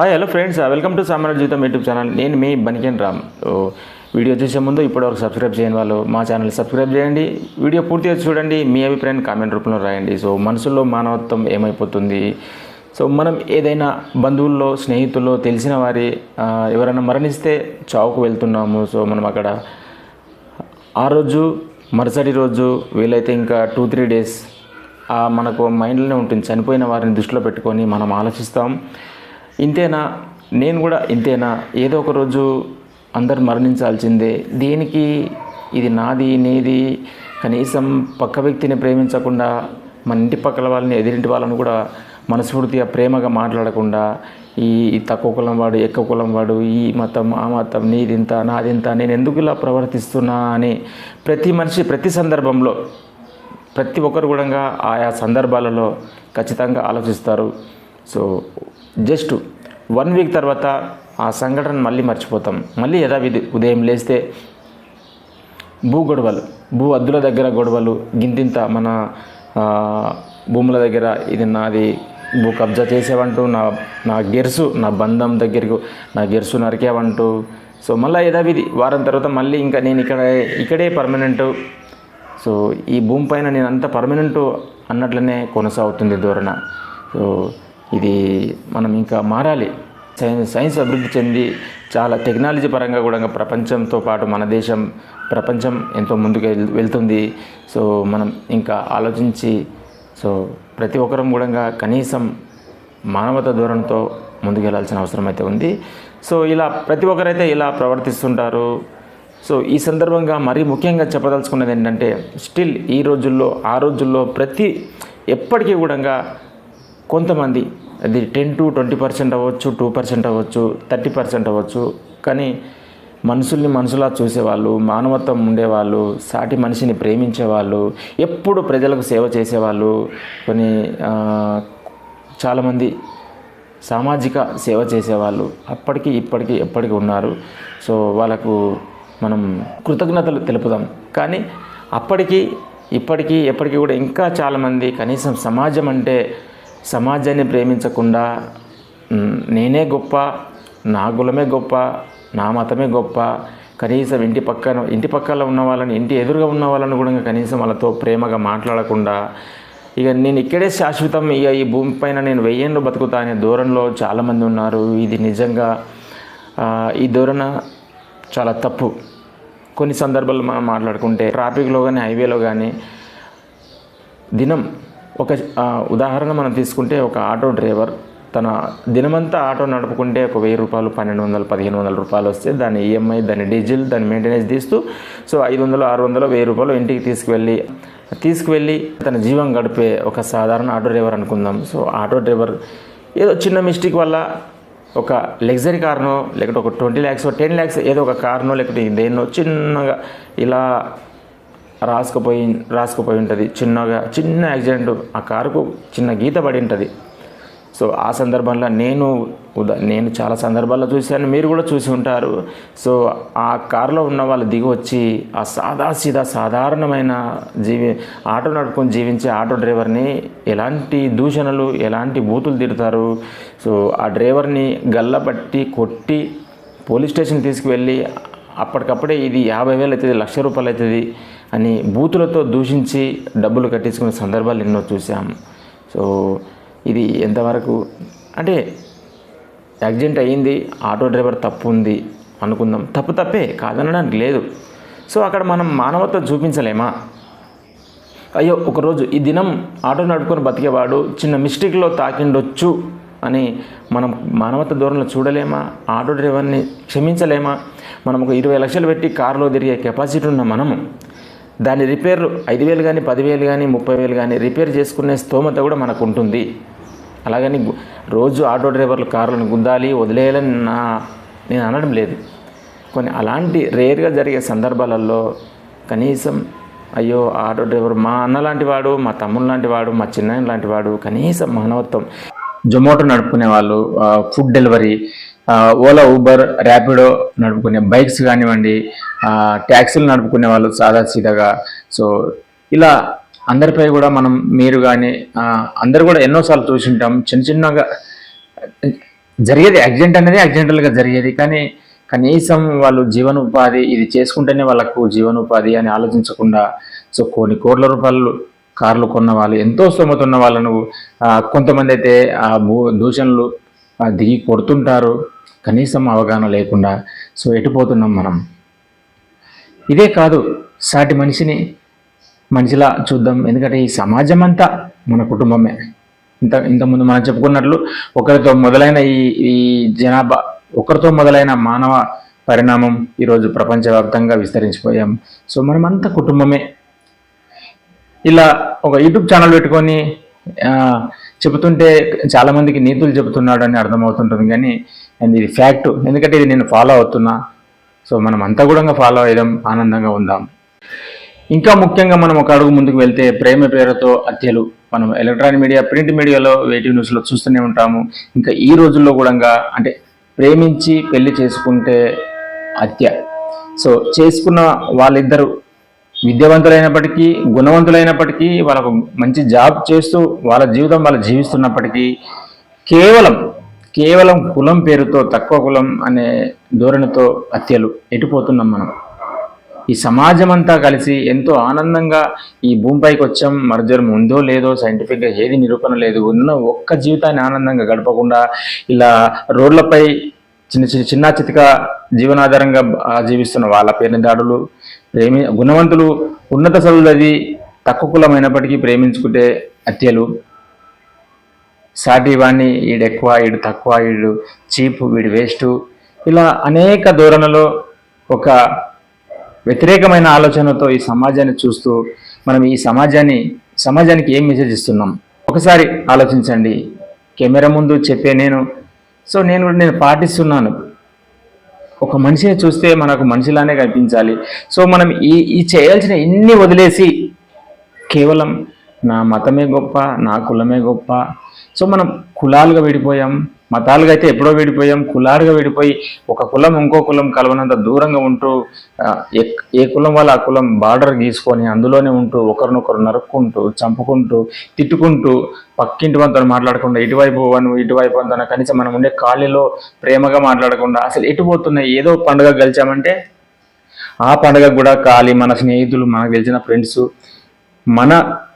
Hi hello friends welcome to సామాన్య జీవితం YouTube channel నేను మీ బనికెన్ రామ్. వీడియో చూసే ముందు ఇప్పటివరకు సబ్స్క్రైబ్ చేయని వాళ్ళు మా ఛానల్ సబ్స్క్రైబ్ చేయండి. వీడియో పూర్తిగా చూడండి. మీ అభిప్రాయాన్ని కామెంట్ రూపంలో రాయండి. సో మనసులో మానవత్వం ఏమైపోతుంది? సో మనం ఏదైనా బంధువుల్లో స్నేహితుల్లో తెలిసిన వారి ఎవరైనా మరణిస్తే చావుకు వెళ్తున్నాము. సో మనం అక్కడ ఆ రోజు మరుసటి రోజు వీలైతే ఇంకా టూ త్రీ డేస్ మనకు మైండ్లోనే ఉంటుంది. చనిపోయిన వారిని దృష్టిలో పెట్టుకొని మనం ఆలోచిస్తాం. ఇంతేనా? నేను కూడా ఇంతేనా? ఏదో ఒక రోజు అందరు మరణించాల్సిందే. దేనికి? ఇది నాది నీది. కనీసం పక్క వ్యక్తిని ప్రేమించకుండా మన ఇంటి పక్కల వాళ్ళని ఎదిరింటి వాళ్ళని కూడా మనస్ఫూర్తిగా ప్రేమగా మాట్లాడకుండా ఈ తక్కువ కులం వాడు ఎక్కువ కులం వాడు ఈ మతం ఆ మతం నీదింత నాదింత నేను ఎందుకు ఇలా ప్రవర్తిస్తున్నా అని ప్రతి మనిషి ప్రతి సందర్భంలో ప్రతి ఒక్కరు కూడా ఆయా సందర్భాలలో ఖచ్చితంగా ఆలోచిస్తారు. సో జస్ట్ వన్ వీక్ తర్వాత ఆ సంఘటన మళ్ళీ మర్చిపోతాం. మళ్ళీ యథావిధి ఉదయం లేస్తే భూ గొడవలు భూ అద్దుల దగ్గర గొడవలు గింతింత మన భూముల దగ్గర ఇది నాది భూ కబ్జా చేసేవంటూ నా నా గెరుసు నా బంధం దగ్గరకు నా గెరుసు నరికేవంటూ. సో మళ్ళీ యథావిధి వారం తర్వాత మళ్ళీ ఇంకా నేను ఇక్కడ ఇక్కడే పర్మనెంట్. సో ఈ భూమి పైన నేను అంత పర్మనెంట్ అన్నట్లనే కొనసాగుతుంది ధోరణ. సో ఇది మనం ఇంకా మారాలి. సైన్స్ సైన్స్ అభివృద్ధి చెంది చాలా టెక్నాలజీ పరంగా కూడా ప్రపంచంతో పాటు మన దేశం ప్రపంచం ఎంతో ముందుకు వెళ్తుంది. సో మనం ఇంకా ఆలోచించి సో ప్రతి ఒక్కరం కూడా కనీసం మానవత దూరంతో ముందుకెళ్ళాల్సిన అవసరం అయితే ఉంది. సో ఇలా ప్రతి ఒక్కరైతే ఇలా ప్రవర్తిస్తుంటారు. సో ఈ సందర్భంగా మరీ ముఖ్యంగా చెప్పదలుచుకున్నది ఏంటంటే స్టిల్ ఈ రోజుల్లో ఆ రోజుల్లో ప్రతి ఎప్పటికీ కూడా కొంతమంది అది టెన్ టు ట్వంటీ పర్సెంట్ అవ్వచ్చు టూ పర్సెంట్ అవ్వచ్చు థర్టీ పర్సెంట్ అవ్వచ్చు. కానీ మనుషుల్ని మనుషులా చూసేవాళ్ళు మానవత్వం ఉండేవాళ్ళు సాటి మనిషిని ప్రేమించేవాళ్ళు ఎప్పుడు ప్రజలకు సేవ చేసేవాళ్ళు కొన్ని చాలామంది సామాజిక సేవ చేసేవాళ్ళు. అప్పటికి ఇప్పటికీ ఎప్పటికీ ఉన్నారు. సో వాళ్ళకు మనం కృతజ్ఞతలు తెలుపుదాం. కానీ అప్పటికి ఇప్పటికీ ఎప్పటికీ కూడా ఇంకా చాలామంది కనీసం సమాజం అంటే సమాజాన్ని ప్రేమించకుండా నేనే గొప్ప నా కులమే గొప్ప నా మతమే గొప్ప కనీసం ఇంటి పక్కన ఇంటి పక్కన ఉన్న వాళ్ళని ఇంటి ఎదురుగా ఉన్న వాళ్ళని కూడా కనీసం వాళ్ళతో ప్రేమగా మాట్లాడకుండా ఇక నేను ఇక్కడే శాశ్వతం ఇక ఈ భూమి పైన నేను వెయ్యేళ్ళు బతుకుతా అనే ధోరణిలో చాలామంది ఉన్నారు. ఇది నిజంగా ఈ ధోరణ చాలా తప్పు. కొన్ని సందర్భాల్లో మనం మాట్లాడుకుంటే ట్రాఫిక్లో కానీ హైవేలో కానీ దినం ఒక ఉదాహరణ మనం తీసుకుంటే ఒక ఆటో డ్రైవర్ తన దినమంతా ఆటో నడుపుకుంటే ఒక వెయ్యి రూపాయలు పన్నెండు వందలు పదిహేను వందల రూపాయలు వస్తే దాని ఈఎంఐ దాని డీజిల్ దాని మెయింటెనెన్స్ తీస్తూ సో ఐదు వందలు ఆరు వందలు వెయ్యి రూపాయలు ఇంటికి తీసుకువెళ్ళి తీసుకువెళ్ళి తన జీవం గడిపే ఒక సాధారణ ఆటో డ్రైవర్ అనుకుందాం. సో ఆటో డ్రైవర్ ఏదో చిన్న మిస్టేక్ వల్ల ఒక లగ్జరీ కార్నో లేకపోతే ఒక ట్వంటీ ల్యాక్స్ టెన్ ల్యాక్స్ ఏదో ఒక కార్నో లేకపోతే దేన్నో చిన్నగా ఇలా రాసుకుపోయి రాసుకుపోయి ఉంటుంది. చిన్నగా చిన్న యాక్సిడెంట్ ఆ కారుకు చిన్న గీత పడి ఉంటుంది. సో ఆ సందర్భంలో నేను ఉదా నేను చాలా సందర్భాల్లో చూశాను. మీరు కూడా చూసి ఉంటారు. సో ఆ కారులో ఉన్న వాళ్ళు దిగి వచ్చి ఆ సాదా సీదా సాధారణమైన జీవి ఆటో నడుపుకొని జీవించే ఆటో డ్రైవర్ని ఎలాంటి దూషణలు ఎలాంటి బూతులు తిడతారు? సో ఆ డ్రైవర్ని గల్లబట్టి కొట్టి పోలీస్ స్టేషన్ తీసుకువెళ్ళి అప్పటికప్పుడే ఇది యాభై వేలు అవుతుంది లక్ష రూపాయలు అవుతుంది. అని బూతులతో దూషించి డబ్బులు కట్టించుకునే సందర్భాలు ఎన్నో చూసాం సో ఇది ఎంతవరకు అంటే యాక్సిడెంట్ అయ్యింది ఆటో డ్రైవర్ తప్పు ఉంది అనుకుందాం. తప్పు తప్పే కాదనడానికి లేదు. సో అక్కడ మనం మానవత చూపించలేమా? అయ్యో ఒకరోజు ఈ దినం ఆటో నడుపుకొని బతికేవాడు చిన్న మిస్టేక్లో తాకిండొచ్చు అని మనం మానవత దూరంలో చూడలేమా? ఆటో డ్రైవర్ని క్షమించలేమా? మనం ఒక ఇరవై లక్షలు పెట్టి కారులో తిరిగే కెపాసిటీ ఉన్న మనము దాని రిపేర్ ఐదు వేలు కానీ పదివేలు కానీ ముప్పై వేలు కానీ రిపేర్ చేసుకునే స్తోమత కూడా మనకు ఉంటుంది అలాగని రోజు ఆటో డ్రైవర్లు కార్లను గుద్దాలి వదిలేయాలని నా నేను అనడం లేదు. కొన్ని అలాంటి రేర్గా జరిగే సందర్భాలలో కనీసం అయ్యో ఆటో డ్రైవర్ మా అన్న లాంటి వాడు మా తమ్ముడు లాంటి వాడు మా చిన్న లాంటి వాడు కనీసం మానవత్వం. జొమాటో నడుపుకునే వాళ్ళు food delivery Ola Uber Rapido నడుపుకునే bikes కానివ్వండి ట్యాక్సీలు నడుపుకునే వాళ్ళు సాదా సీదాగా. సో ఇలా అందరిపై కూడా మనం మీరు కానీ అందరు కూడా ఎన్నోసార్లు చూసింటాం చిన్న చిన్నగా జరిగేది యాక్సిడెంట్ అనేది యాక్సిడెంటల్గా జరిగేది. కానీ కనీసం వాళ్ళు జీవనోపాధి ఇది చేసుకుంటేనే వాళ్ళకు జీవనోపాధి అని ఆలోచించకుండా సో కొన్ని కోట్ల రూపాయలు కార్లు కొన్న వాళ్ళు ఎంతో స్తోమత ఉన్న వాళ్ళను కొంతమంది అయితే ఆ భూ దూషణలు దిగి కొడుతుంటారు. కనీసం అవగాహన లేకుండా సో ఎటుపోతున్నాం మనం? ఇదే కాదు సాటి మనిషిని మనిషిలా చూద్దాం. ఎందుకంటే ఈ సమాజం అంతా మన కుటుంబమే. ఇంత ఇంతకుముందు మనం చెప్పుకున్నట్లు ఒకరితో మొదలైన ఈ ఈ జనాభా ఒకరితో మొదలైన మానవ పరిణామం ఈరోజు ప్రపంచవ్యాప్తంగా విస్తరించిపోయాం. సో మనమంతా కుటుంబమే. ఇలా ఒక యూట్యూబ్ ఛానల్ పెట్టుకొని చెబుతుంటే చాలా మందికి నీతులు చెబుతున్నాడు అని అర్థమవుతుంటుంది కానీ అండ్ ఇది ఫ్యాక్ట్. ఎందుకంటే ఇది నేను ఫాలో అవుతున్నా. సో మనం అంతా కూడా ఫాలో అయ్యాం ఆనందంగా ఉందాం. ఇంకా ముఖ్యంగా మనం ఒక అడుగు ముందుకు వెళ్తే ప్రేమ పేరుతో హత్యలు. మనం ఎలక్ట్రానిక్ మీడియా ప్రింట్ మీడియాలో వేటివ్ న్యూస్లో చూస్తూనే ఉంటాము. ఇంకా ఈ రోజుల్లో కూడా అంటే ప్రేమించి పెళ్ళి చేసుకుంటే హత్య. సో చేసుకున్న వాళ్ళిద్దరూ విద్యావంతులైనప్పటికీ గుణవంతులైనప్పటికీ వాళ్ళకు మంచి జాబ్ చేస్తూ వాళ్ళ జీవితం వాళ్ళు జీవిస్తున్నప్పటికీ కేవలం కేవలం కులం పేరుతో తక్కువ కులం అనే ధోరణితో హత్యలు ఎటుపోతున్నాం మనం? ఈ సమాజం అంతా కలిసి ఎంతో ఆనందంగా ఈ భూమిపైకి వచ్చాం మర్జరం ఉందో లేదో సైంటిఫిక్గా ఏది నిరూపణ లేదు. ఉన్న ఒక్క జీవితాన్ని ఆనందంగా గడపకుండా ఇలా రోడ్లపై చిన్న చిన్న చిన్న చితిక జీవనాధారంగా జీవిస్తున్న వాళ్ళ పేరుని దాడులు ప్రేమి గుణవంతులు ఉన్నత చదువులది తక్కువ కులమైనప్పటికీ ప్రేమించుకుంటే హత్యలు సాటి వాడిని ఈడు ఎక్కువ ఈడు తక్కువ ఈడు చీప్ వీడు వేస్ట్. ఇలా అనేక ధోరణిలో ఒక వ్యతిరేకమైన ఆలోచనతో ఈ సమాజాన్ని చూస్తూ మనం ఈ సమాజాన్ని సమాజానికి ఏం మెసేజ్ ఇస్తున్నాం? ఒకసారి ఆలోచించండి. కెమెరా ముందు చెప్పే నేను. సో నేను కూడా నేను పాటిస్తున్నాను. ఒక మనిషిని చూస్తే మనకు మనిషిలానే కనిపించాలి. సో మనం ఈ ఈ చేయాల్సిన ఇన్ని వదిలేసి కేవలం నా మతమే గొప్ప నా కులమే గొప్ప. సో మనం కులాలుగా విడిపోయాం. మతాలుగా అయితే ఎప్పుడో విడిపోయాం కులాలుగా విడిపోయి ఒక కులం ఇంకో కులం కలవనంత దూరంగా ఉంటూ ఏ- ఏ కులం వాళ్ళ ఆ కులం బార్డర్ గీసుకొని అందులోనే ఉంటూ ఒకరినొకరు నరుక్కుంటూ చంపుకుంటూ తిట్టుకుంటూ పక్కింటి వంతను మాట్లాడకుండా ఇటువైపు వను ఇటువైపు వంతన కనీసం మనం ఉండే ఖాళీలో ప్రేమగా మాట్లాడకుండా అసలు ఎటు పోతున్నాయి? ఏదో పండుగ గెలిచామంటే ఆ పండుగ కూడా ఖాళీ మన స్నేహితులు మనకు తెలిసిన ఫ్రెండ్స్ మన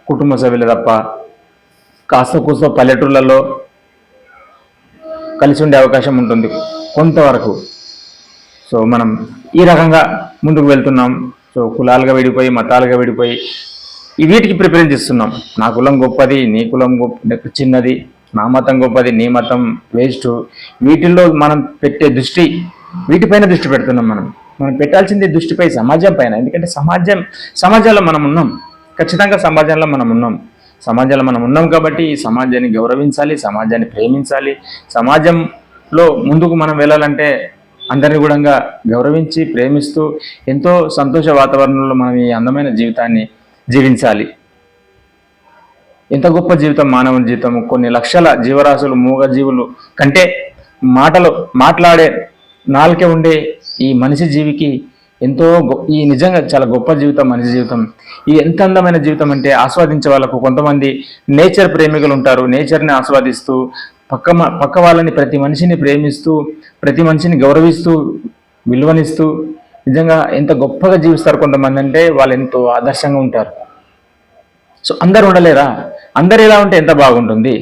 కుటుంబ సభ్యులు తప్ప కాస్త కూస్త పల్లెటూళ్ళలో కలిసి ఉండే అవకాశం ఉంటుంది కొంతవరకు. సో మనం ఈ రకంగా ముందుకు వెళ్తున్నాం. సో కులాలుగా విడిపోయి మతాలుగా విడిపోయి వీటికి ప్రిఫరెన్స్ ఇస్తున్నాం నా కులం గొప్పది నీ కులం గొప్ప చిన్నది నా మతం గొప్పది నీ మతం వేస్ట్. వీటిల్లో మనం పెట్టే దృష్టి వీటిపైన దృష్టి పెడుతున్నాం మనం. మనం పెట్టాల్సింది దృష్టిపై సమాజం పైన. ఎందుకంటే సమాజం సమాజంలో మనం ఉన్నాం. ఖచ్చితంగా సమాజంలో మనం ఉన్నాం. సమాజంలో మనం ఉన్నాం కాబట్టి ఈ సమాజాన్ని గౌరవించాలి సమాజాన్ని ప్రేమించాలి. సమాజంలో ముందుకు మనం వెళ్ళాలంటే అందరిని కూడా గౌరవించి ప్రేమిస్తూ ఎంతో సంతోష వాతావరణంలో మనం ఈ అందమైన జీవితాన్ని జీవించాలి. ఎంత గొప్ప జీవితం మానవ జీవితం కొన్ని లక్షల జీవరాశులు మూగ జీవులు కంటే మాటలు మాట్లాడే నాలుకే ఉండే ఈ మనిషి జీవికి ఎంతో ఈ నిజంగా చాలా గొప్ప జీవితం మనిషి జీవితం. ఈ ఎంత అందమైన జీవితం అంటే ఆస్వాదించే వాళ్ళకు కొంతమంది నేచర్ ప్రేమికులు ఉంటారు. నేచర్ని ఆస్వాదిస్తూ పక్క పక్క వాళ్ళని ప్రతి మనిషిని ప్రేమిస్తూ ప్రతి మనిషిని గౌరవిస్తూ విలువనిస్తూ నిజంగా ఎంత గొప్పగా జీవిస్తారు కొంతమంది అంటే వాళ్ళు ఎంతో ఆదర్శంగా ఉంటారు. సో అందరు ఉండలేరా? అందరు ఎలా ఉంటే ఎంత బాగుంటుంది?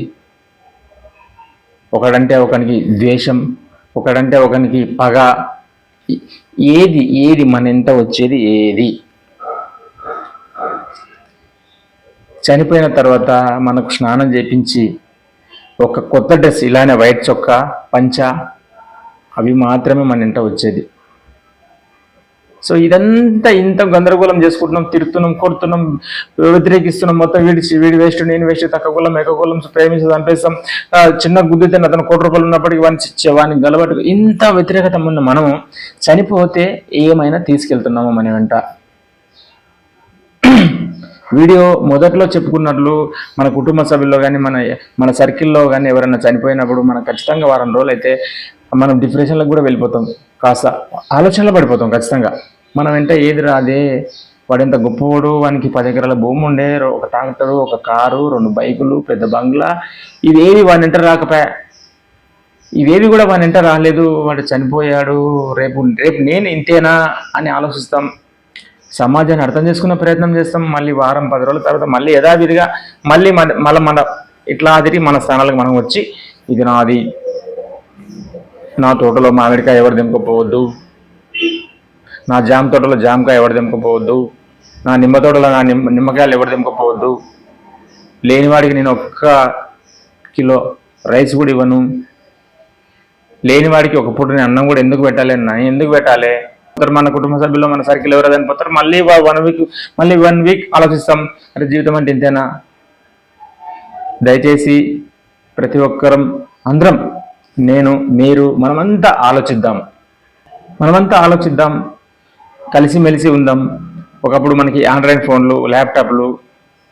ఒకడంటే ఒకనికి ద్వేషం ఒకడంటే ఒకనికి పగ ఏది ఏది మన ఎంత వచ్చేది ఏది? చనిపోయిన తర్వాత మనకు స్నానం చేపించి ఒక కొత్త డ్రెస్ ఇలానే వైట్ చొక్కా పంచ అవి మాత్రమే మన ఇంట వచ్చేది. సో ఇదంతా ఇంత గందరగోళం చేసుకుంటున్నాం తిరుగుతున్నాం కొడుతున్నాం వ్యతిరేకిస్తున్నాం మొత్తం వీడి వీడి వేస్ట్ నేను వేస్ట్ తక్కువ ఎక్కగోళం ప్రేమించదు అనిపిస్తాం చిన్న గుద్దితే అతను కోటి రూపాయలు ఉన్నప్పటికీ వాడిని వాడిని గలబట్టు ఇంత వ్యతిరేకత ఉన్న మనము చనిపోతే ఏమైనా తీసుకెళ్తున్నాము మన వెంట. వీడియో మొదట్లో చెప్పుకున్నట్లు మన కుటుంబ సభ్యుల్లో కానీ మన మన సర్కిల్లో కానీ ఎవరైనా చనిపోయినప్పుడు మనం ఖచ్చితంగా వారం రోజులు అయితే మనం డిప్రెషన్లకు కూడా వెళ్ళిపోతాం. కాస్త ఆలోచనలో పడిపోతాం ఖచ్చితంగా. మనం వెంట ఏది రాదే వాడు ఎంత గొప్పవాడు వానికి పది ఎకరాల భూమి ఉండే ఒక ట్రాక్టరు ఒక కారు రెండు బైకులు పెద్ద బంగ్లా ఇవేవి వాడి వెంట రాకపోయా? ఇవేవి కూడా వాని వెంట రాలేదు వాడు చనిపోయాడు రేపు రేపు నేను ఇంతేనా అని ఆలోచిస్తాం. సమాజాన్ని అర్థం చేసుకునే ప్రయత్నం చేస్తాం మళ్ళీ వారం పది రోజుల తర్వాత మళ్ళీ యథావిధిగా మళ్ళీ మన మళ్ళీ మన ఇట్లా ఆదిరి మన స్థానాలకు మనం వచ్చి ఇది నాది. నా తోటలో మామిడికాయ ఎవరు దింపకపోవద్దు. నా జామ తోటలో జామకాయ ఎవరు దింపకపోవద్దు. నా నిమ్మ తోటలో నా నిమ్మ నిమ్మకాయలు ఎవరు దింపకపోవద్దు. లేనివాడికి నేను ఒక్క కిలో రైస్ కూడా ఇవ్వను. లేనివాడికి ఒక పూట అన్నం కూడా ఎందుకు పెట్టాలి? నేను ఎందుకు పెట్టాలి? పోతారు మన కుటుంబ సభ్యులు మన సర్కిల్ ఎవరు అదని పోతారు. మళ్ళీ వన్ వీక్ మళ్ళీ వన్ వీక్ ఆలోచిస్తాం. అంటే జీవితం అంటే ఇంతేనా? దయచేసి ప్రతి ఒక్కరం అందరం నేను మీరు మనమంతా ఆలోచిద్దాం. మనమంతా ఆలోచిద్దాం. కలిసిమెలిసి ఉందాం. ఒకప్పుడు మనకి ఆండ్రాయిడ్ ఫోన్లు ల్యాప్టాప్లు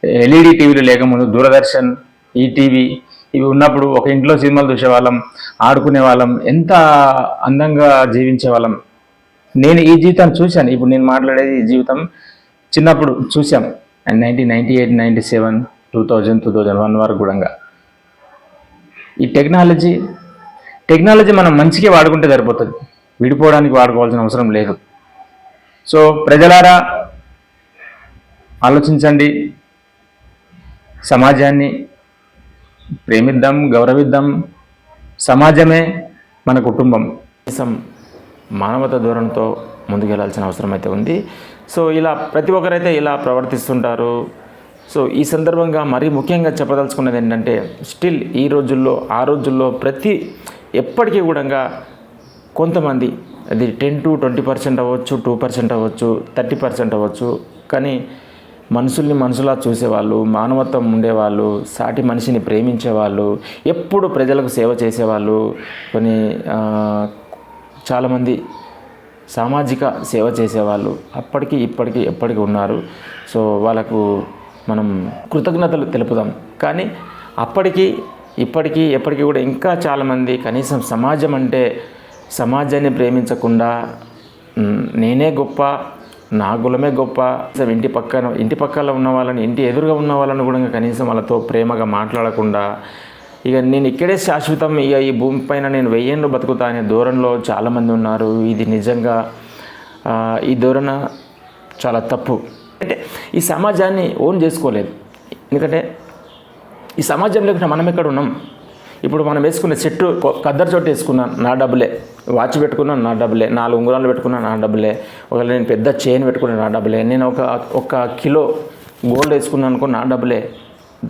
ఎల్ఈడి టీవీలు లేకముందు దూరదర్శన్ ఈటీవీ ఇవి ఉన్నప్పుడు ఒక ఇంట్లో సినిమాలు చూసేవాళ్ళం ఆడుకునే వాళ్ళం ఎంత అందంగా జీవించే వాళ్ళం నేను ఈ జీవితాన్ని చూశాను. ఇప్పుడు నేను మాట్లాడేది ఈ జీవితం చిన్నప్పుడు చూసాం nineteen ninety eight ninety seven two thousand two thousand one వరకు కూడా. ఈ టెక్నాలజీ టెక్నాలజీ మనం మంచిగా వాడుకుంటే సరిపోతుంది. విడిపోవడానికి వాడుకోవాల్సిన అవసరం లేదు. సో ప్రజలారా ఆలోచించండి. సమాజాన్ని ప్రేమిద్దాం గౌరవిద్దాం. సమాజమే మన కుటుంబం. దేశం మానవత దూరంతో ముందుకెళ్ళాల్సిన అవసరం అయితే ఉంది. సో ఇలా ప్రతి ఒక్కరైతే ఇలా ప్రవర్తిస్తుంటారు. సో ఈ సందర్భంగా మరీ ముఖ్యంగా చెప్పదలుచుకున్నది ఏంటంటే స్టిల్ ఈ రోజుల్లో ఆ రోజుల్లో ప్రతి ఎప్పటికీ కూడా కొంతమంది అది టెన్ టు ట్వంటీ పర్సెంట్ అవ్వచ్చు టూ పర్సెంట్ అవ్వచ్చు థర్టీ పర్సెంట్ అవ్వచ్చు. కానీ మనుషుల్ని మనుషులా చూసేవాళ్ళు మానవత్వం ఉండేవాళ్ళు సాటి మనిషిని ప్రేమించేవాళ్ళు ఎప్పుడు ప్రజలకు సేవ చేసేవాళ్ళు కొన్ని చాలామంది సామాజిక సేవ చేసేవాళ్ళు అప్పటికి ఇప్పటికీ ఎప్పటికీ ఉన్నారు. సో వాళ్ళకు మనం కృతజ్ఞతలు తెలుపుదాం. కానీ అప్పటికి ఇప్పటికీ ఎప్పటికీ కూడా ఇంకా చాలామంది కనీసం సమాజం అంటే సమాజాన్ని ప్రేమించకుండా నేనే గొప్ప నా కులమే గొప్ప ఇంటి పక్కన ఇంటి పక్కన ఉన్న వాళ్ళని ఇంటి ఎదురుగా ఉన్న వాళ్ళని కూడా కనీసం వాళ్ళతో ప్రేమగా మాట్లాడకుండా ఇక నేను ఇక్కడే శాశ్వతం ఇక ఈ భూమి పైన నేను వెయ్యేళ్ళు బతుకుతా అనే ధోరణిలో చాలామంది ఉన్నారు. ఇది నిజంగా ఈ ధోరణ చాలా తప్పు. అంటే ఈ సమాజాన్ని ఓన్ చేసుకోలేదు. ఎందుకంటే ఈ సమాజం లేకుండా మనం ఎక్కడ ఉన్నాం? ఇప్పుడు మనం వేసుకున్న చెట్టు కద్దరు చోటు వేసుకున్నాను నా డబ్బులే. వాచ్ పెట్టుకున్నాను నా డబ్బులే. నాలుగు ఉంగరాలు పెట్టుకున్నాను నా డబ్బులే. ఒకవేళ నేను పెద్ద చైన్ పెట్టుకున్నాను నా డబ్బులే. నేను ఒక ఒక కిలో గోల్డ్ వేసుకున్నాను అనుకో నా డబ్బులే.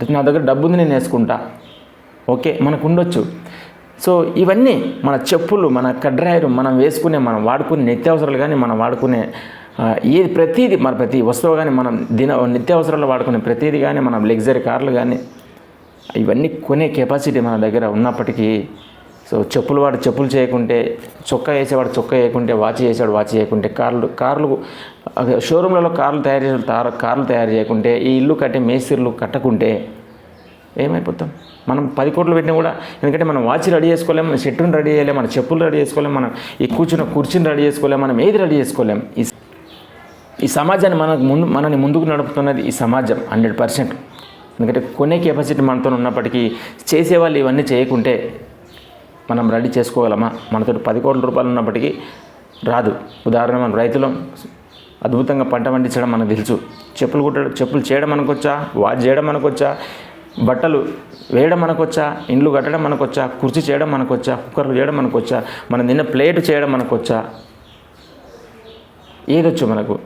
నా దగ్గర డబ్బు ఉంది నేను వేసుకుంటా. ఓకే మనకు ఉండొచ్చు. సో ఇవన్నీ మన చెప్పులు మన కడ్రాయలు మనం వేసుకునే మనం వాడుకునే నిత్యావసరాలు కానీ మనం వాడుకునే ఏది ప్రతిదీ మన ప్రతి వస్తువు కానీ మనం దిన నిత్యావసరాలు వాడుకునే ప్రతిదీ కానీ మనం లగ్జరీ కార్లు కానీ ఇవన్నీ కొనే కెపాసిటీ మన దగ్గర ఉన్నప్పటికీ సో చెప్పులు వాడు చెప్పులు చేయకుంటే చొక్కా వేసేవాడు చొక్కా వేయకుంటే వాచ్ చేసేవాడు వాచ్ చేయకుంటే కార్లు కార్లు షోరూంలలో కార్లు తయారు చేసే కార్లు తయారు చేయకుంటే ఈ ఇల్లు కట్టే మేస్త్రీలు కట్టకుంటే ఏమైపోతాం? మనం పది కోట్లు పెట్టినా కూడా ఎందుకంటే మనం వాచ్ రెడీ చేసుకోలేం మన షెట్టును రెడీ చేయలేం మన చెప్పులు రెడీ చేసుకోలేం మనం ఈ కూర్చున్న కుర్చీని రెడీ చేసుకోలేం మనం ఏది రెడీ చేసుకోలేం. ఈ ఈ సమాజాన్ని మనకు ముందు మనని ముందుకు నడుపుతున్నది ఈ సమాజం హండ్రెడ్ పర్సెంట్. ఎందుకంటే కొనే కెపాసిటీ మనతో ఉన్నప్పటికీ చేసేవాళ్ళు ఇవన్నీ చేయకుంటే మనం రెడీ చేసుకోగలమా? మనతో పది కోట్ల రూపాయలు ఉన్నప్పటికీ రాదు. ఉదాహరణ మనం రైతులు అద్భుతంగా పంట పండించడం మనకు తెలుసు. చెప్పులు కుట్టడం చెప్పులు చేయడం మనకొచ్చా? వాచ్ చేయడం మనకొచ్చా? బట్టలు వేయడం మనకొచ్చా? ఇండ్లు కట్టడం మనకొచ్చా? కుర్చీ చేయడం మనకొచ్చా? కుక్కర్లు చేయడం మనకొచ్చా? మనం తిన్న ప్లేట్ చేయడం మనకొచ్చా? ఏదొచ్చు మనకు?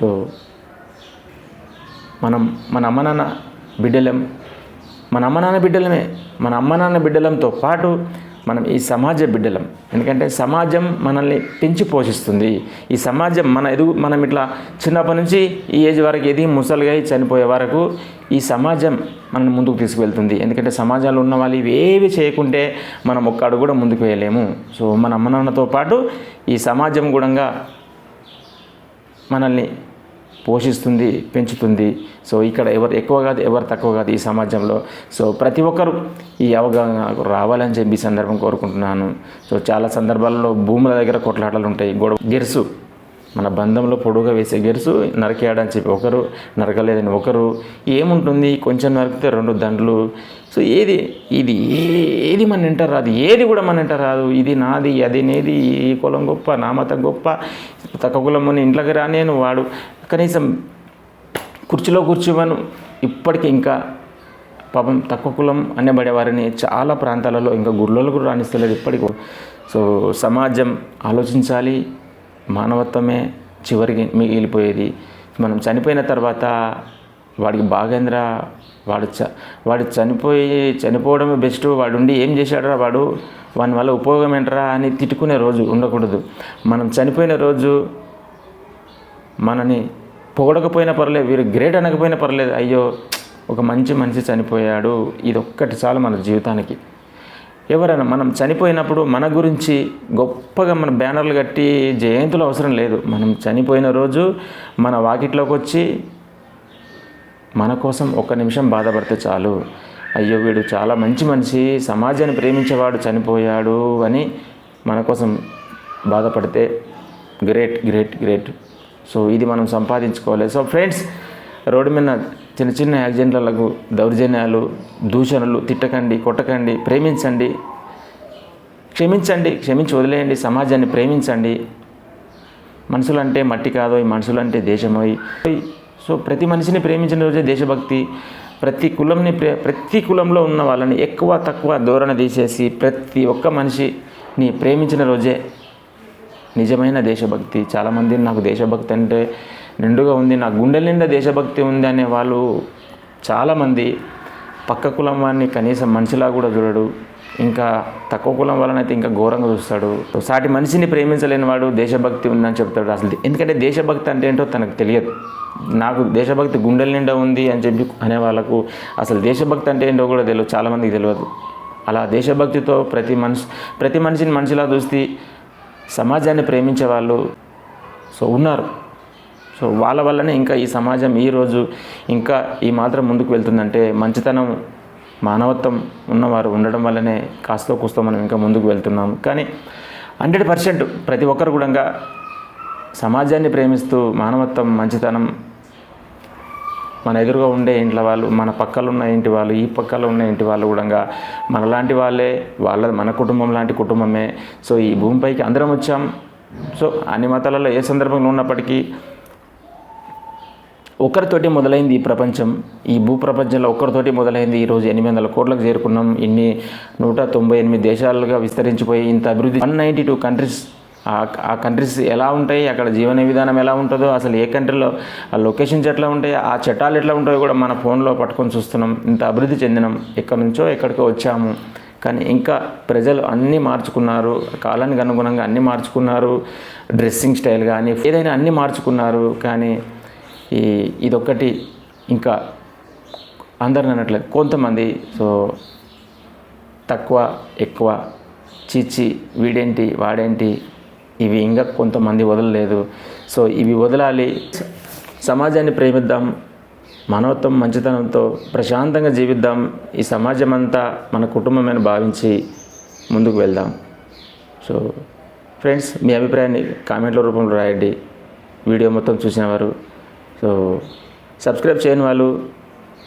సో మనం మన అమ్మ నాన్న బిడ్డలం మన అమ్మ నాన్న బిడ్డలమే మన అమ్మ నాన్న బిడ్డలంతో పాటు మనం ఈ సమాజ బిడ్డలం. ఎందుకంటే సమాజం మనల్ని పెంచి పోషిస్తుంది. ఈ సమాజం మన ఎదుగు మనం ఇట్లా చిన్నప్పటి నుంచి ఈ ఏజ్ వరకు ఏది ముసలిగా చనిపోయే వరకు ఈ సమాజం మనల్ని ముందుకు తీసుకువెళ్తుంది. ఎందుకంటే సమాజంలో ఉన్న వాళ్ళు ఇవేవి చేయకుంటే మనం ఒక్క అడుగు కూడా ముందుకు వేయలేము. సో మన అమ్మ నాన్నతో పాటు ఈ సమాజం కూడా మనల్ని పోషిస్తుంది పెంచుతుంది. సో ఇక్కడ ఎవరు ఎక్కువ కాదు ఎవరు తక్కువ కాదు ఈ సమాజంలో. సో ప్రతి ఒక్కరు ఈ అవగాహన రావాలని చెప్పి సందర్భం కోరుకుంటున్నాను. సో చాలా సందర్భాల్లో భూముల దగ్గర కొట్లాటలు ఉంటాయి గొడవ గెరుసు. మన బంధంలో పొడుగా వేసే గెరుసు నరికేయడని చెప్పి ఒకరు నరకలేదని ఒకరు ఏముంటుంది? కొంచెం నరికితే రెండు దండలు. సో ఏది ఇది ఏది మన ఇంట రాదు. ఏది కూడా మన ఇంట రాదు. ఇది నాది అది నేది. ఈ కులం గొప్ప నా మతం గొప్ప. తక్కువ కులం అని ఇంట్లోకి రానేను వాడు. కనీసం కుర్చీలో కూర్చోమను. ఇప్పటికీ ఇంకా పాపం తక్కువ కులం అనబడే వారిని చాలా ప్రాంతాలలో ఇంకా గుళ్ళలో కూడా రాణిస్తలేదు ఇప్పటికీ. సో సమాజం ఆలోచించాలి. మానవత్వమే చివరికి మిగిలిపోయేది. మనం చనిపోయిన తర్వాత వాడికి బాగేంద్ర వాడు చ వాడు చనిపోయి చనిపోవడమే బెస్ట్. వాడు ఉండి ఏం చేశాడరా వాడు? వాని వల్ల ఉపయోగం ఏంటరా అని తిట్టుకునే రోజు ఉండకూడదు. మనం చనిపోయిన రోజు మనని పొగడకపోయినా పర్లేదు వీరు గ్రేట్ అనకపోయినా పర్లేదు అయ్యో ఒక మంచి మనిషి చనిపోయాడు. ఇది ఒక్కటి చాలు మన జీవితానికి. ఎవరైనా మనం చనిపోయినప్పుడు మన గురించి గొప్పగా మన బ్యానర్లు కట్టి జయంతులు అవసరం లేదు. మనం చనిపోయిన రోజు మన వాకిట్లోకి వచ్చి మన కోసం ఒక్క నిమిషం బాధపడితే చాలు. అయ్యో వీడు చాలా మంచి మనిషి సమాజాన్ని ప్రేమించేవాడు చనిపోయాడు అని మన కోసం బాధపడితే గ్రేట్ గ్రేట్ గ్రేట్. సో ఇది మనం సంపాదించుకోవాలి. సో ఫ్రెండ్స్ రోడ్డు మీద చిన్న చిన్న యాక్సిడెంట్లకు దౌర్జన్యాలు దూషణలు తిట్టకండి కొట్టకండి ప్రేమించండి. క్షమించండి క్షమించి వదిలేయండి సమాజాన్ని ప్రేమించండి. మనుషులంటే మట్టి కాదో ఈ మనుషులంటే దేశమోయి సో ప్రతి మనిషిని ప్రేమించిన రోజే దేశభక్తి. ప్రతి కులంని ప్రే ప్రతి కులంలో ఉన్న వాళ్ళని ఎక్కువ తక్కువ ధోరణ తీసేసి ప్రతి ఒక్క మనిషిని ప్రేమించిన రోజే నిజమైన దేశభక్తి. చాలామంది నాకు దేశభక్తి అంటే నిండుగా ఉంది. నా గుండెల నిండా దేశభక్తి ఉంది అనే వాళ్ళు చాలామంది పక్క కులం వాడిని కనీసం మనిషిలా కూడా చూడడు. ఇంకా తక్కువ కులం వాళ్ళనైతే ఇంకా ఘోరంగా చూస్తాడు. సాటి మనిషిని ప్రేమించలేని వాడు దేశభక్తి ఉందని చెప్తాడు అసలు. ఎందుకంటే దేశభక్తి అంటే ఏంటో తనకు తెలియదు. నాకు దేశభక్తి గుండెల నిండా ఉంది అని చెప్పి అనే వాళ్ళకు అసలు దేశభక్తి అంటే ఏంటో కూడా తెలియదు చాలామందికి తెలియదు అలా దేశభక్తితో ప్రతి మనిషి ప్రతి మనిషిని మనిషిలా చూస్తే సమాజాన్ని ప్రేమించే వాళ్ళు సో ఉన్నారు. సో వాళ్ళ వల్లనే ఇంకా ఈ సమాజం ఈరోజు ఇంకా ఈ మాత్రం ముందుకు వెళ్తుందంటే మంచితనం మానవత్వం ఉన్నవారు ఉండడం వల్లనే కాస్తో కూస్తో మనం ఇంకా ముందుకు వెళ్తున్నాం కానీ హండ్రెడ్ పర్సెంట్ ప్రతి ఒక్కరు కూడా సమాజాన్ని ప్రేమిస్తూ మానవత్వం మంచితనం మన ఎదురుగా ఉండే ఇంట్లో వాళ్ళు మన పక్కలో ఉన్న ఇంటి వాళ్ళు ఈ పక్కలో ఉన్న ఇంటి వాళ్ళు కూడా మనలాంటి వాళ్ళే వాళ్ళ మన కుటుంబం లాంటి కుటుంబమే. సో ఈ భూమిపైకి అందరం వచ్చాం. సో అన్ని మతాలలో ఏ సందర్భంలో ఉన్నప్పటికీ ఒకరితోటి మొదలైంది ఈ ప్రపంచం. ఈ భూ ప్రపంచంలో ఒకరితోటి మొదలైంది ఈరోజు ఎనిమిది వందల కోట్లకు చేరుకున్నాం. ఇన్ని నూట తొంభై ఎనిమిది దేశాలుగా విస్తరించిపోయి ఇంత అభివృద్ధి వన్ నైంటీ టూ కంట్రీస్ ఆ కంట్రీస్ ఎలా ఉంటాయి? అక్కడ జీవన విధానం ఎలా ఉంటుందో అసలు ఏ కంట్రీలో ఆ లొకేషన్స్ ఎట్లా ఉంటాయి ఆ చట్టాలు ఎట్లా ఉంటాయో కూడా మన ఫోన్లో పట్టుకొని చూస్తున్నాం. ఇంత అభివృద్ధి చెందినాం. ఎక్కడి నుంచో ఎక్కడికో వచ్చాము. కానీ ఇంకా ప్రజలు అన్నీ మార్చుకున్నారు. కాలానికి అనుగుణంగా అన్నీ మార్చుకున్నారు. డ్రెస్సింగ్ స్టైల్ కానీ ఏదైనా అన్నీ మార్చుకున్నారు. కానీ ఈ ఇదొక్కటి ఇంకా అందరిని అనట్లేదు. కొంతమంది సో తక్కువ ఎక్కువ చిచ్చి వీడేంటి వాడేంటి ఇవి ఇంకా కొంతమంది వదలలేదు. సో ఇవి వదలాలి. సమాజాన్ని ప్రేమిద్దాం మానవత్వం మంచితనంతో ప్రశాంతంగా జీవిద్దాం. ఈ సమాజం అంతా మన కుటుంబమని భావించి ముందుకు వెళ్దాం. సో ఫ్రెండ్స్ మీ అభిప్రాయాన్ని కామెంట్ల రూపంలో రాయండి. వీడియో మొత్తం చూసిన వారు సో సబ్స్క్రైబ్ చేయని వాళ్ళు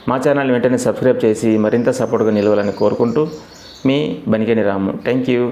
మా ఛానల్ వెంటనే సబ్స్క్రైబ్ చేసి మరింత సపోర్ట్గా నిలవాలని కోరుకుంటూ మీ బనికేని రాము. Thank you